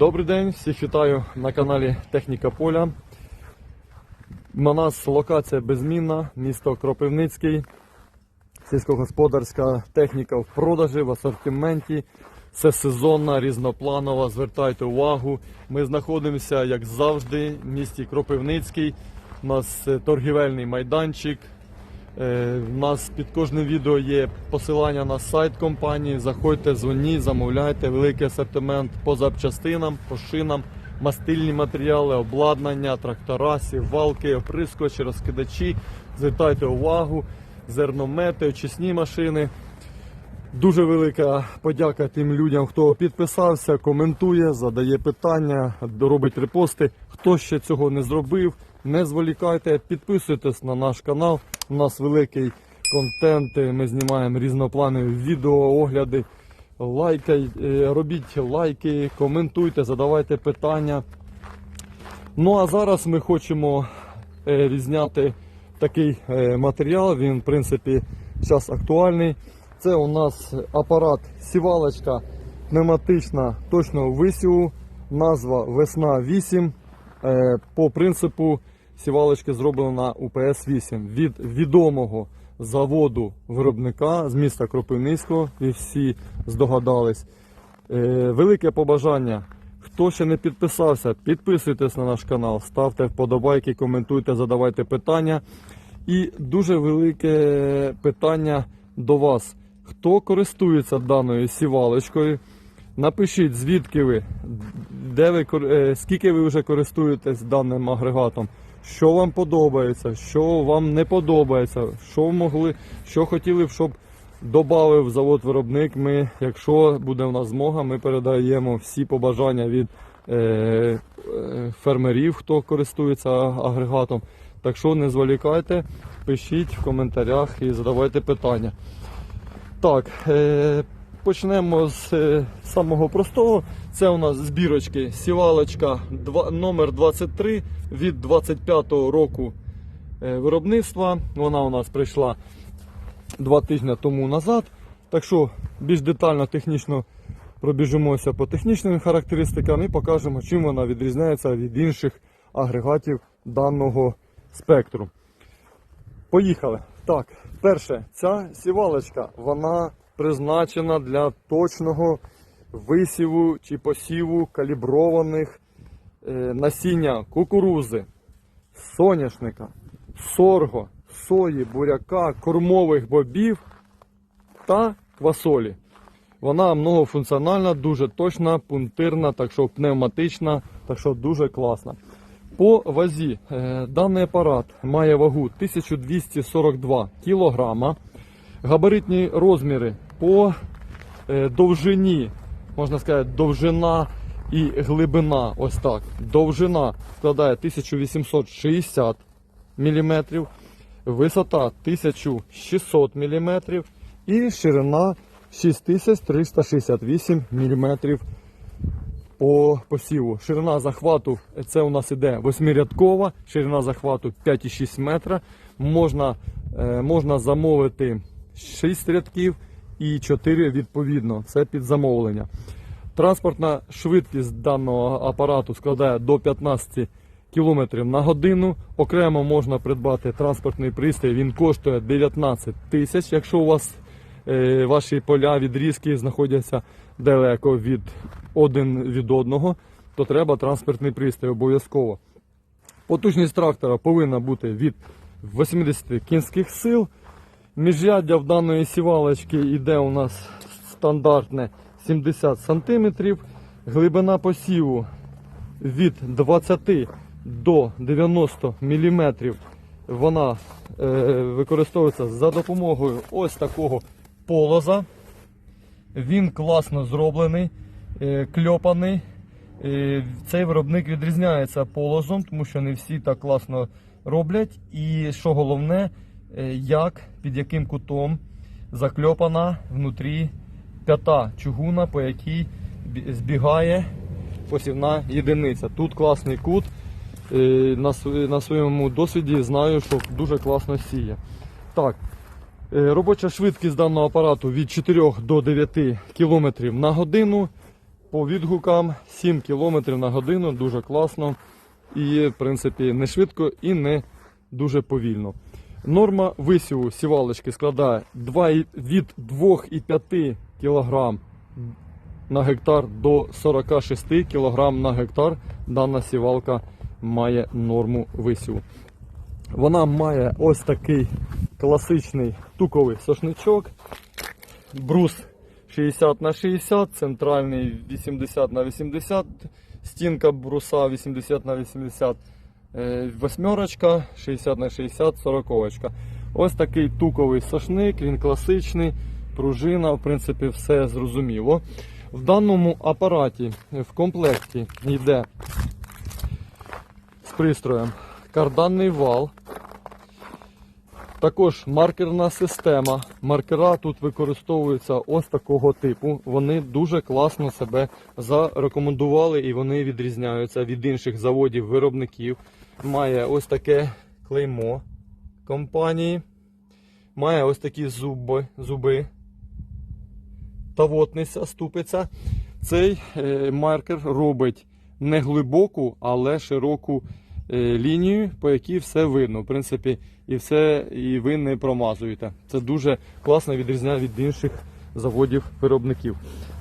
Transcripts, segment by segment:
Добрий день, всіх вітаю на каналі Техніка Поля. У нас локація безмінна, місто Кропивницький. Сільськогосподарська техніка в продажі, в асортименті. Це сезонна, різнопланова. Звертайте увагу. Ми знаходимося, як завжди, в місті Кропивницький. У нас е, торгівельний майданчик. Е, У нас під кожним відео є посилання на сайт компанії. Заходьте, дзвоніть, замовляйте великий асортимент по запчастинам, по шинам, мастильні матеріали, обладнання, трактора, сівалки, оприскувачі, розкидачі. Звертайте увагу, зерномети, очисні машини. Дуже велика подяка тим людям, хто підписався, коментує, задає питання, робить репости. Хто ще цього не зробив, не зволікайте, підписуйтесь на наш канал. У нас великий контент. Ми знімаємо різнопланові відео, огляди. Лайкай, е, робіть лайки, коментуйте, задавайте питання. Ну а зараз ми хочемо е, відзняти такий е, матеріал. Він, в принципі, зараз актуальний. Це у нас апарат сівалочка пневматична точного висіву. Назва Весна 8. Е, По принципу сівалочки зроблена на УПС 8 від відомого заводу виробника з міста Кропивницького. І всі здогадались. Е, Велике побажання. Хто ще не підписався, підписуйтесь на наш канал, ставте вподобайки, коментуйте, задавайте питання. І дуже велике питання до вас. Хто користується даною сівалочкою? Напишіть, звідки ви, де ви е, скільки ви вже користуєтесь даним агрегатом, що вам подобається, що вам не подобається, що могли, що хотіли б, щоб додав завод виробник. Ми, якщо буде в нас змога, ми передаємо всі побажання від е, е, фермерів, хто користується агрегатом. Так що не зволікайте, пишіть в коментарях і задавайте питання. Так, е, почнемо з е, самого простого. Це у нас збірочки сівалочка номер 23 від 25-го року е, виробництва. Вона у нас прийшла два тижні тому назад. Так що більш детально технічно пробіжимося по технічним характеристикам і покажемо, чим вона відрізняється від інших агрегатів даного спектру. Поїхали. Так, перше, ця сівалочка вона призначена для точного висіву чи посіву каліброваних е, насіння кукурузи, соняшника, сорго, сої, буряка, кормових бобів та квасолі. Вона многофункціональна, дуже точна, пунктирна, так що пневматична, так що дуже класна. По вазі е, даний апарат має вагу 1242 кг. Габаритні розміри по е, довжині, можна сказати, довжина і глибина. Ось так. Довжина складає 1860 мм, висота 1600 мм і ширина 6368 мм по посіву. Ширина захвату це у нас іде восьмирядкова, ширина захвату 5,6 метра. Можна, е, можна замовити 6 рядків і 4 відповідно. Це під замовлення. Транспортна швидкість даного апарату складає до 15 км на годину. Окремо можна придбати транспортний пристрій. Він коштує 19 тисяч. Якщо у вас е, ваші поля відрізки знаходяться далеко від один від одного, то треба транспортний пристрій обов'язково. Потужність трактора повинна бути від 80 кінських сил. Міжряддя в даної сівалочки йде у нас стандартне 70 см. Глибина посіву від 20 до 90 мм. Вона е, використовується за допомогою ось такого полоза. Він класно зроблений, кльопаний. Е, Цей виробник відрізняється полозом, тому що не всі так класно роблять. І що головне, е, як під яким кутом закльопана внутрі п'ята чугуна, по якій збігає посівна єдиниця. Тут класний кут. Е, На, своєму досвіді знаю, що дуже класно сіє. Так, Е, Робоча швидкість даного апарату від 4 до 9 км на годину. По відгукам 7 км на годину, дуже класно. І, в принципі, не швидко і не дуже повільно. Норма висіву сівалочки складає 2, від 2,5 кг на гектар до 46 кг на гектар. Дана сівалка має норму висіву. Вона має ось такий класичний туковий сошничок. Брус 60 на 60, центральний 80 на 80, стінка бруса 80 на 80, е, восьмерочка 60 на 60, сороковочка. Ось такий туковий сошник, він класичний, пружина, в принципі, все зрозуміло. В даному апараті в комплекті йде з пристроєм карданний вал, також маркерна система. Маркера тут використовуються ось такого типу. Вони дуже класно себе зарекомендували і вони відрізняються від інших заводів виробників. Має ось таке клеймо компанії. Має ось такі зуби, зуби тавотниця, ступиця. Цей е, маркер робить не глибоку, але широку лінію, по якій все видно. В принципі, і все, і ви не промазуєте. Це дуже класно відрізняє від інших заводів виробників.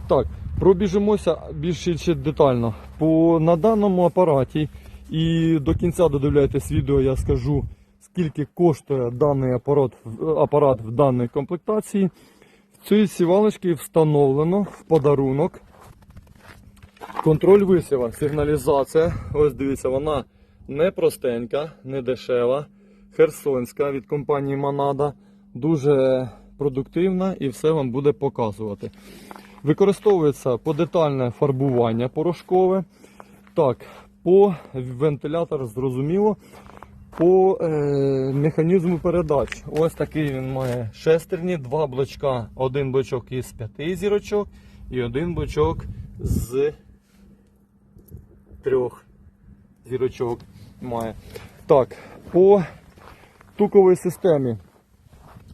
Так, пробіжимося більш детально. По, на даному апараті і до кінця додивляйтесь відео, я скажу, скільки коштує даний апарат, апарат в даній комплектації. В цій сівалочці встановлено в подарунок контроль висіва, сигналізація. Ось дивіться, вона не простенька, не дешева, херсонська від компанії Манада. Дуже продуктивна і все вам буде показувати. Використовується подетальне фарбування порошкове. Так, по вентилятор зрозуміло. По е, механізму передач. Ось такий він має шестерні, два блочка. Один блочок із п'яти зірочок і один блочок з трьох зірочок має. Так, по туковій системі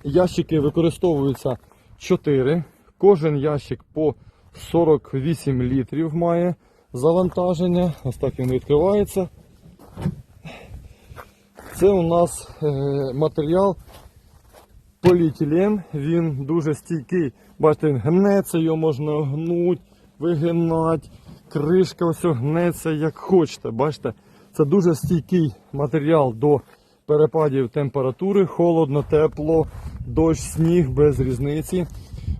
ящики використовуються 4. Кожен ящик по 48 літрів має завантаження. Ось так він відкривається. Це у нас е, матеріал поліетилен. Він дуже стійкий. Бачите, він гнеться, його можна гнути, вигинати. Кришка ось гнеться як хочете. Бачите, це дуже стійкий матеріал до перепадів температури, холодно, тепло, дощ, сніг без різниці.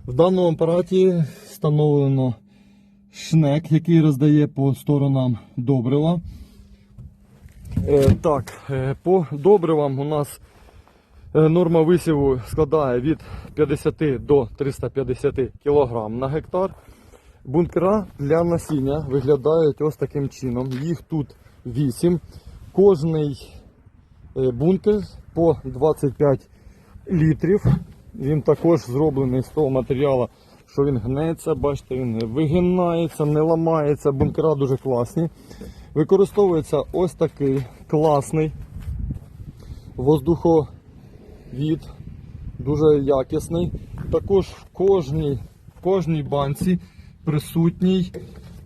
В даному апараті встановлено шнек, який роздає по сторонам добрива. Е, так, е, по добривам у нас е, норма висіву складає від 50 до 350 кг на гектар. Бункера для насіння виглядають ось таким чином. Їх тут 8. Кожний е, бункер по 25 літрів. Він також зроблений з того матеріалу, що він гнеться, бачите, він вигинається, не ламається. Бункера дуже класні. Використовується ось такий класний воздуховід, дуже якісний. Також в кожній, в кожній банці присутній,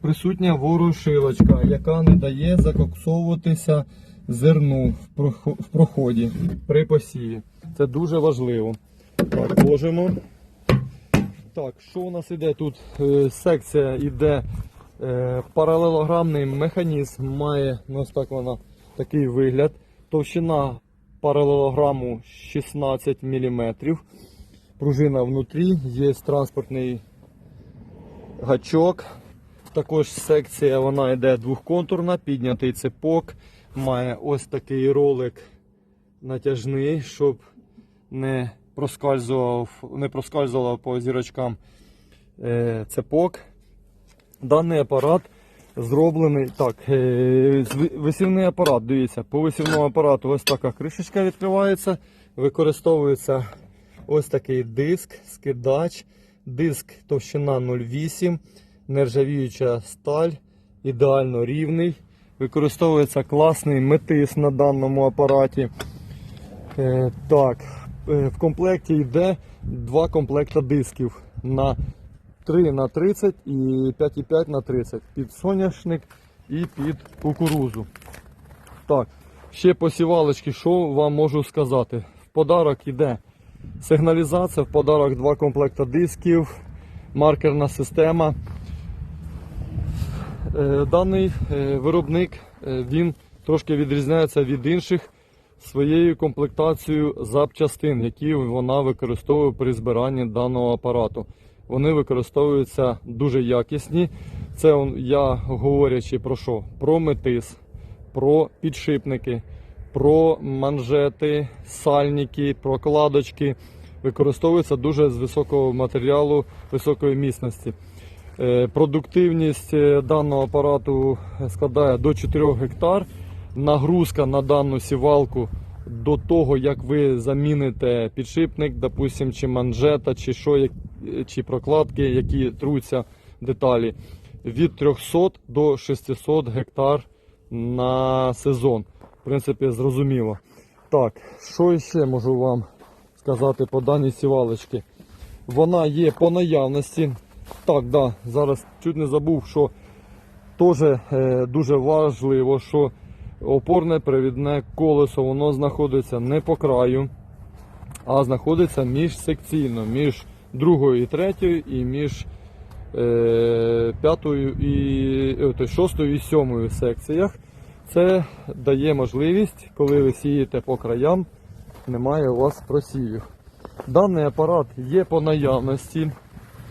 присутня ворошилочка, яка не дає закоксовуватися зерну в проході при посіві. Це дуже важливо. Так, ложимо. Так, що у нас іде тут? Е, Секція йде е, паралелограмний механізм, має ось так вона такий вигляд. Товщина паралелограму 16 мм. Пружина внутрі, є транспортний гачок. Також секція вона йде двохконтурна, піднятий цепок. Має ось такий ролик натяжний, щоб не проскальзував, не проскальзував по зірочкам е, цепок. Даний апарат зроблений. Так, е, висівний апарат, дивіться, по висівному апарату ось така кришечка відкривається. Використовується ось такий диск, скидач, диск товщина 0,8, нержавіюча сталь, ідеально рівний. Використовується класний метис на даному апараті. Е, так, е, в комплекті йде два комплекта дисків на 3 на 30 і 5,5 на 30 під соняшник і під кукурузу. Так, ще посівалочки, що вам можу сказати? В подарок іде сигналізація, в подарок два комплекта дисків, маркерна система. Е, Даний е, виробник е, він трошки відрізняється від інших своєю комплектацією запчастин, які вона використовує при збиранні даного апарату. Вони використовуються дуже якісні. Це я говорячи про що? Про метис, про підшипники, про манжети, сальники, прокладочки. Використовуються дуже з високого матеріалу, високої міцності. Е, Продуктивність е, даного апарату складає до 4 гектар. Нагрузка на дану сівалку до того, як ви заміните підшипник, допустим, чи манжета, чи що, чи прокладки, які труться деталі, від 300 до 600 гектар на сезон. В принципі, зрозуміло. Так, що ще можу вам сказати по даній сівалочці? Вона є по наявності. Так, да, зараз чуть не забув, що теж е, дуже важливо, що опорне привідне колесо воно знаходиться не по краю, а знаходиться міжсекційно, між другою і третьою, і між е, п'ятою і е, шостою і сьомою секціях. Це дає можливість, коли ви сієте по краям, немає у вас просівів. Даний апарат є по наявності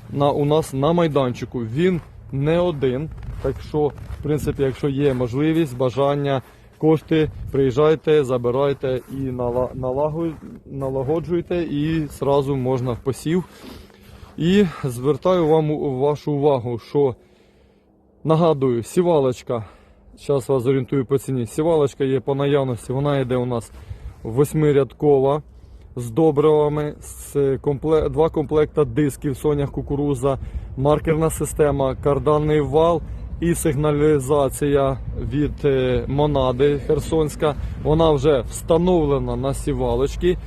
на, у нас на майданчику. Він не один. Так що, в принципі, якщо є можливість, бажання, кошти, приїжджайте, забирайте і налагоджуйте, і зразу можна в посів. І звертаю вам вашу увагу, що нагадую, сівалочка. Зараз вас зорієнтую по ціні. Сівалочка є по наявності, вона йде у нас восьмирядкова з добривами, з компле... два комплекта дисків сонях кукуруза, маркерна система, карданний вал і сигналізація від е, Монади Херсонська. Вона вже встановлена на сівалочці.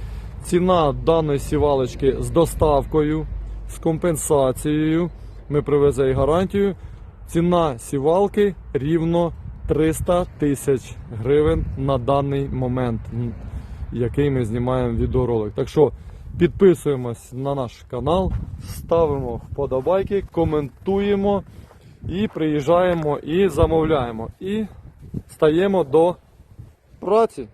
Ціна даної сівалочки з доставкою, з компенсацією. Ми привезли і гарантію. Ціна сівалки рівно 300 тисяч гривень на даний момент, який ми знімаємо відеоролик. Так що підписуємось на наш канал, ставимо вподобайки, коментуємо і приїжджаємо і замовляємо. І стаємо до праці.